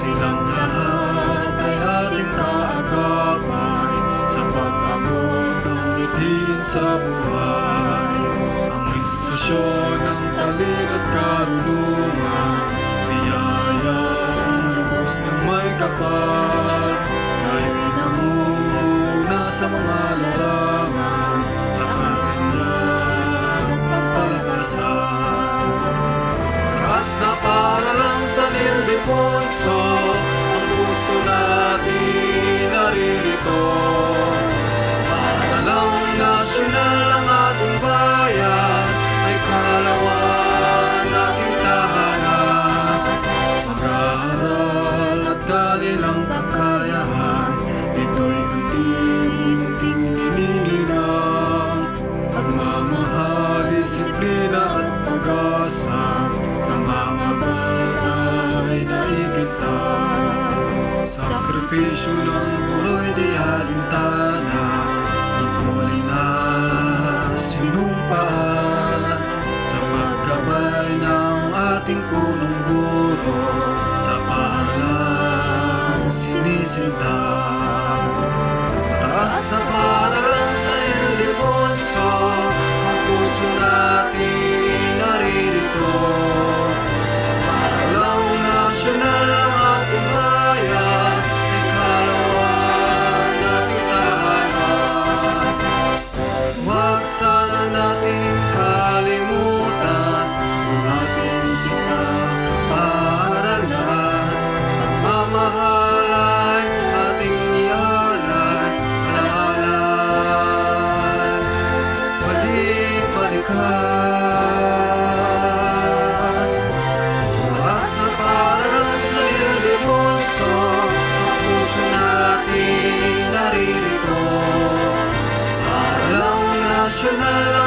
silang lahat ay ating kaagapay sa pag-abot ng mitiin sa buhay. Ang institusyon ng talig at karunungan, biyayang lubos ng may kapal, tayo'y namuna sa mga Nildefonso Ang puso natin naririto. Para lang nasyonal ang ating bayan May kalawan Sakripisyo ng guro'y di alintana Tungkulin na sinumpaan Sa pagkabay ng ating punong guro. Sa paralan sinisinta Mataas na paralan Ang mamahalay ating ialay Alaalay Balik-balikan Taas na parang sa Ildefonso Ang puso natin naririto. Lang nasyonal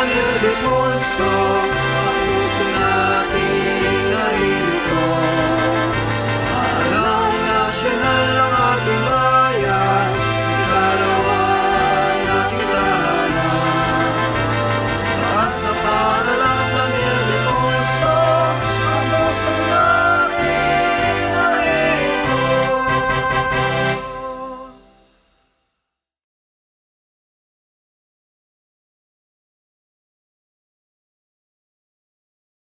another moon song.